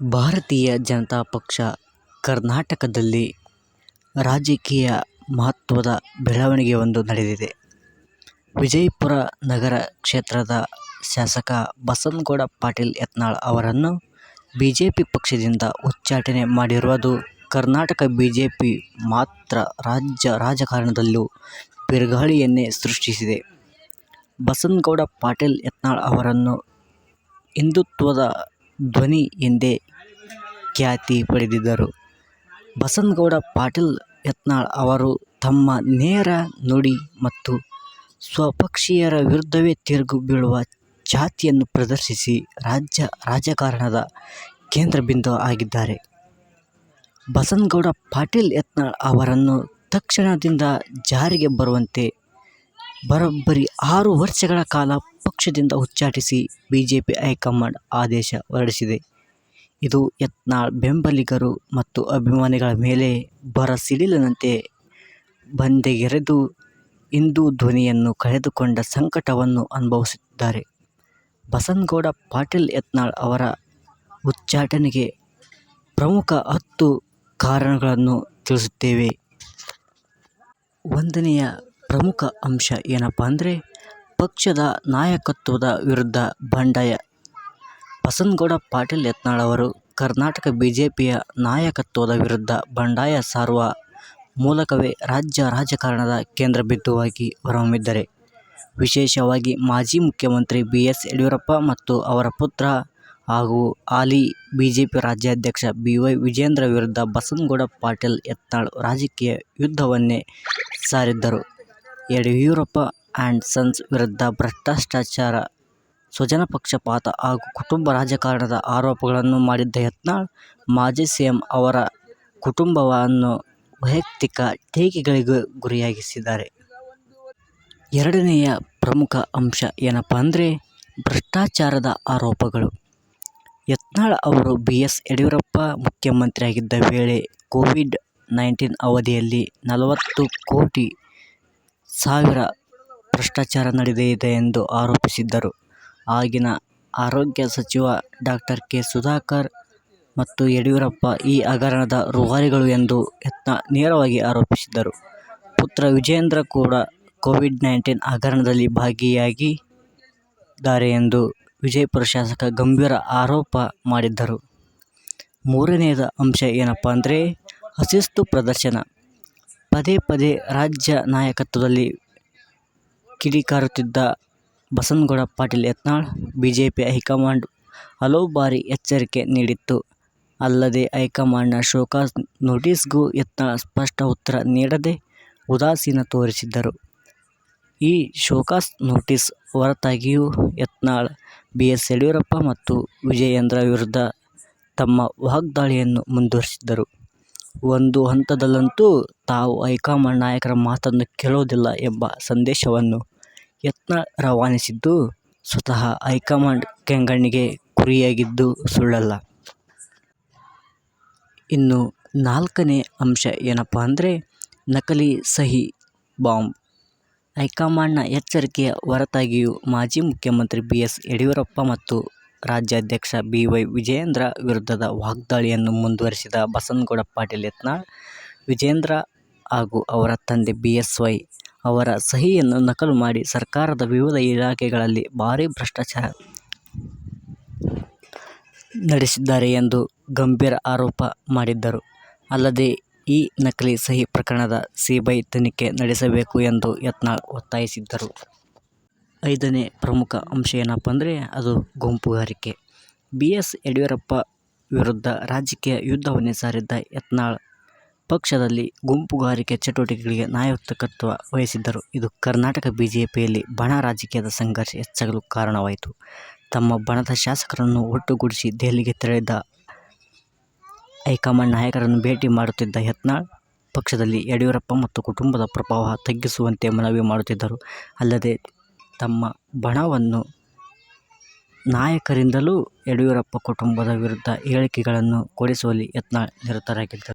ಭಾರತೀಯ ಜನತಾ ಪಕ್ಷ ಕರ್ನಾಟಕದಲ್ಲಿ ರಾಜಕೀಯ ಮಹತ್ವದ ಬೆಳವಣಿಗೆಯೊಂದು ನಡೆದಿದೆ. ವಿಜಯಪುರ ನಗರ ಕ್ಷೇತ್ರದ ಶಾಸಕ ಬಸನಗೌಡ ಪಾಟೀಲ್ ಯತ್ನಾಳ್ ಅವರನ್ನು ಬಿಜೆಪಿ ಪಕ್ಷದಿಂದ ಉಚ್ಚಾಟನೆ ಮಾಡಿರುವುದು ಕರ್ನಾಟಕ ಬಿಜೆಪಿ ಮಾತ್ರ ರಾಜ್ಯ ರಾಜಕಾರಣದಲ್ಲೂ ಬಿರುಗಾಳಿಯನ್ನೇ ಸೃಷ್ಟಿಸಿದೆ. ಬಸನಗೌಡ ಪಾಟೀಲ್ ಯತ್ನಾಳ್ ಅವರನ್ನು ಹಿಂದುತ್ವದ ಧ್ವನಿ ಎಂದೇ ಖ್ಯಾತಿ ಪಡೆದಿದ್ದರು. ಬಸನಗೌಡ ಪಾಟೀಲ್ ಯತ್ನಾಳ್ ಅವರು ತಮ್ಮ ನೇರ ನುಡಿ ಮತ್ತು ಸ್ವಪಕ್ಷೀಯರ ವಿರುದ್ಧವೇ ತಿರುಗು ಬೀಳುವ ಜಾತಿಯನ್ನು ಪ್ರದರ್ಶಿಸಿ ರಾಜ್ಯ ರಾಜಕಾರಣದ ಕೇಂದ್ರಬಿಂದು ಆಗಿದ್ದಾರೆ. ಬಸನಗೌಡ ಪಾಟೀಲ್ ಯತ್ನಾಳ್ ಅವರನ್ನು ತಕ್ಷಣದಿಂದ ಜಾರಿಗೆ ಬರುವಂತೆ ಬರೋಬ್ಬರಿ ಆರು ವರ್ಷಗಳ ಕಾಲ ಪಕ್ಷದಿಂದ ಉಚ್ಚಾಟಿಸಿ ಬಿಜೆಪಿ ಹೈಕಮಾಂಡ್ ಆದೇಶ ಹೊರಡಿಸಿದೆ. ಇದು ಯತ್ನಾಳ್ ಬೆಂಬಲಿಗರು ಮತ್ತು ಅಭಿಮಾನಿಗಳ ಮೇಲೆ ಬರಸಿಡಿಲಿನಂತೆ ಬಂದೆಗೆರೆದು ಹಿಂದೂ ಧ್ವನಿಯನ್ನು ಕಳೆದುಕೊಂಡ ಸಂಕಟವನ್ನು ಅನುಭವಿಸುತ್ತಿದ್ದಾರೆ. ಬಸನ್ಗೌಡ ಪಾಟೀಲ್ ಯತ್ನಾಳ್ ಅವರ ಉಚ್ಚಾಟನೆಗೆ ಪ್ರಮುಖ ಹತ್ತು ಕಾರಣಗಳನ್ನು ತಿಳಿಸುತ್ತೇವೆ. ಒಂದನೆಯ ಪ್ರಮುಖ ಅಂಶ ಏನಪ್ಪ ಅಂದರೆ ಪಕ್ಷದ ನಾಯಕತ್ವದ ವಿರುದ್ಧ ಬಂಡಾಯ. ಬಸನಗೌಡ ಪಾಟೀಲ್ ಯತ್ನಾಳ್ ಅವರು ಕರ್ನಾಟಕ ಬಿಜೆಪಿಯ ನಾಯಕತ್ವದ ವಿರುದ್ಧ ಬಂಡಾಯ ಸಾರುವ ಮೂಲಕವೇ ರಾಜ್ಯ ರಾಜಕಾರಣದ ಕೇಂದ್ರ ಬಿಂದುವಾಗಿ ಹೊರಹೊಮ್ಮಿದ್ದಾರೆ. ವಿಶೇಷವಾಗಿ ಮಾಜಿ ಮುಖ್ಯಮಂತ್ರಿ ಬಿ. ಎಸ್. ಯಡಿಯೂರಪ್ಪ ಮತ್ತು ಅವರ ಪುತ್ರ ಹಾಗೂ ಹಾಲಿ ಬಿಜೆಪಿ ರಾಜ್ಯಾಧ್ಯಕ್ಷ ಬಿ. ವೈ. ವಿಜೇಂದ್ರ ವಿರುದ್ಧ ಬಸನಗೌಡ ಪಾಟೀಲ್ ಯತ್ನಾಳ್ ರಾಜಕೀಯ ಯುದ್ಧವನ್ನೇ ಸಾರಿದ್ದರು. ಯಡಿಯೂರಪ್ಪ ಆ್ಯಂಡ್ ಸನ್ಸ್ ವಿರುದ್ಧ ಭ್ರಷ್ಟಾಚಾರ, ಸ್ವಜನಪಕ್ಷಪಾತ ಹಾಗೂ ಕುಟುಂಬ ರಾಜಕಾರಣದ ಆರೋಪಗಳನ್ನು ಮಾಡಿದ್ದ ಯತ್ನಾಳ್, ಮಾಜಿ ಸಿಎಂ ಅವರ ಕುಟುಂಬವನ್ನು ವೈಯಕ್ತಿಕ ಟೀಕೆಗಳಿಗೆ ಗುರಿಯಾಗಿಸಿದ್ದಾರೆ. ಎರಡನೆಯ ಪ್ರಮುಖ ಅಂಶ ಏನಪ್ಪ ಅಂದರೆ ಭ್ರಷ್ಟಾಚಾರದ ಆರೋಪಗಳು. ಯತ್ನಾಳ್ ಅವರು ಬಿ. ಎಸ್. ಯಡಿಯೂರಪ್ಪ ಮುಖ್ಯಮಂತ್ರಿಯಾಗಿದ್ದ ವೇಳೆ ಕೋವಿಡ್ ನೈನ್ಟೀನ್ ಅವಧಿಯಲ್ಲಿ ನಲವತ್ತು ಕೋಟಿ ಸಾವಿರ ಭ್ರಷ್ಟಾಚಾರ ನಡೆದಿದೆ ಎಂದು ಆರೋಪಿಸಿದ್ದರು. ಆಗಿನ ಆರೋಗ್ಯ ಸಚಿವ ಡಾಕ್ಟರ್ ಕೆ. ಸುಧಾಕರ್ ಮತ್ತು ಯಡಿಯೂರಪ್ಪ ಈ ಹಗರಣದ ರೂವಾರಿಗಳು ಎಂದು ಯತ್ನ ನೇರವಾಗಿ ಆರೋಪಿಸಿದ್ದರು. ಪುತ್ರ ವಿಜೇಂದ್ರ ಕೂಡ ಕೋವಿಡ್ ನೈನ್ಟೀನ್ ಹಗರಣದಲ್ಲಿ ಭಾಗಿಯಾಗಿದ್ದಾರೆ ಎಂದು ವಿಜಯಪುರ ಶಾಸಕ ಗಂಭೀರ ಆರೋಪ ಮಾಡಿದ್ದರು. ಮೂರನೆಯ ಅಂಶ ಏನಪ್ಪ ಅಂದರೆ ಅಶಿಸ್ತು ಪ್ರದರ್ಶನ. ಪದೇ ಪದೇ ರಾಜ್ಯ ನಾಯಕತ್ವದಲ್ಲಿ ಕಿಡಿಕಾರುತ್ತಿದ್ದ Basanagouda B J BJP high command ಹಲವು ಬಾರಿ ಎಚ್ಚರಿಕೆ ನೀಡಿತ್ತು. ಅಲ್ಲದೆ ಹೈಕಮಾಂಡ್ನ ಶೋಕಾಸ್ ನೋಟಿಸ್ಗೂ ಯತ್ನಾಳ್ ಸ್ಪಷ್ಟ ಉತ್ತರ ನೀಡದೆ ಉದಾಸೀನ ತೋರಿಸಿದ್ದರು. ಈ ಶೋಕಾಸ್ ನೋಟಿಸ್ ಹೊರತಾಗಿಯೂ ಯತ್ನಾಳ್ ಬಿ. ಎಸ್. ಯಡಿಯೂರಪ್ಪ ಮತ್ತು ವಿಜಯೇಂದ್ರ ವಿರುದ್ಧ ತಮ್ಮ ವಾಗ್ದಾಳಿಯನ್ನು ಮುಂದುವರಿಸಿದ್ದರು. ಒಂದು ಹಂತದಲ್ಲಂತೂ ತಾವು ಹೈಕಮಾಂಡ್ ನಾಯಕರ ಮಾತನ್ನು ಕೇಳೋದಿಲ್ಲ ಎಂಬ ಸಂದೇಶವನ್ನು ಯತ್ನ ರವಾನಿಸಿದ್ದು ಸ್ವತಃ ಹೈಕಮಾಂಡ್ ಕೆಂಗಣ್ಣಿಗೆ ಗುರಿಯಾಗಿದ್ದು ಸುಳ್ಳಲ್ಲ. ಇನ್ನು ನಾಲ್ಕನೇ ಅಂಶ ಏನಪ್ಪಾ ಅಂದ್ರೆ ನಕಲಿ ಸಹಿ ಬಾಂಬ್. ಹೈಕಮಾಂಡ್ನ ಎಚ್ಚರಿಕೆಯ ಹೊರತಾಗಿಯೂ ಮಾಜಿ ಮುಖ್ಯಮಂತ್ರಿ ಬಿ. ಎಸ್. ಯಡಿಯೂರಪ್ಪ ಮತ್ತು ರಾಜ್ಯಾಧ್ಯಕ್ಷ ಬಿ. ವೈ. ವಿಜಯೇಂದ್ರ ವಿರುದ್ಧದ ವಾಗ್ದಾಳಿಯನ್ನು ಮುಂದುವರಿಸಿದ ಬಸನಗೌಡ ಪಾಟೀಲ್ ಯತ್ನಾಳ್ ವಿಜೇಂದ್ರ ಹಾಗೂ ಅವರ ತಂದೆ ಬಿ. ಎಸ್. ವೈ. ಅವರ ಸಹಿಯನ್ನು ನಕಲು ಮಾಡಿ ಸರ್ಕಾರದ ವಿವಿಧ ಇಲಾಖೆಗಳಲ್ಲಿ ಭಾರೀ ಭ್ರಷ್ಟಾಚಾರ ನಡೆಸಿದ್ದಾರೆ ಎಂದು ಗಂಭೀರ ಆರೋಪ ಮಾಡಿದ್ದರು. ಅಲ್ಲದೆ ಈ ನಕಲಿ ಸಹಿ ಪ್ರಕರಣದ ಸಿಬಿಐ ತನಿಖೆ ನಡೆಸಬೇಕು ಎಂದು ಯತ್ನಾಳ್ ಒತ್ತಾಯಿಸಿದ್ದರು. ಐದನೇ ಪ್ರಮುಖ ಅಂಶ ಏನಪ್ಪ ಅಂದರೆ ಅದು ಗುಂಪುಗಾರಿಕೆ. ಬಿ. ಎಸ್. ಯಡಿಯೂರಪ್ಪ ವಿರುದ್ಧ ರಾಜಕೀಯ ಯುದ್ಧವನ್ನೇ ಸಾರಿದ್ದ ಯತ್ನಾಳ್ ಪಕ್ಷದಲ್ಲಿ ಗುಂಪುಗಾರಿಕೆ ಚಟುವಟಿಕೆಗಳಿಗೆ ನಾಯಕತ್ವ ವಹಿಸಿದ್ದರು. ಇದು ಕರ್ನಾಟಕ ಬಿಜೆಪಿಯಲ್ಲಿ ಬಣ ರಾಜಕೀಯದ ಸಂಘರ್ಷ ಹೆಚ್ಚಾಗಲು ಕಾರಣವಾಯಿತು. ತಮ್ಮ ಬಣದ ಶಾಸಕರನ್ನು ಒಟ್ಟುಗೂಡಿಸಿ ದೆಹಲಿಗೆ ತೆರಳಿದ್ದ ಹೈಕಮಾಂಡ್ ನಾಯಕರನ್ನು ಭೇಟಿ ಮಾಡುತ್ತಿದ್ದ ಯತ್ನಾಳ್ ಪಕ್ಷದಲ್ಲಿ ಯಡಿಯೂರಪ್ಪ ಮತ್ತು ಕುಟುಂಬದ ಪ್ರಭಾವ ತಗ್ಗಿಸುವಂತೆ ಮನವಿ ಮಾಡುತ್ತಿದ್ದರು. ಅಲ್ಲದೆ ತಮ್ಮ ಬಣವನ್ನು ನಾಯಕರಿಂದಲೂ ಯಡಿಯೂರಪ್ಪ ಕುಟುಂಬದ ವಿರುದ್ಧ ಹೇಳಿಕೆಗಳನ್ನು ಕೊಡಿಸುವಲ್ಲಿ ಯತ್ನ ನಿರತರಾಗಿದ್ದರು.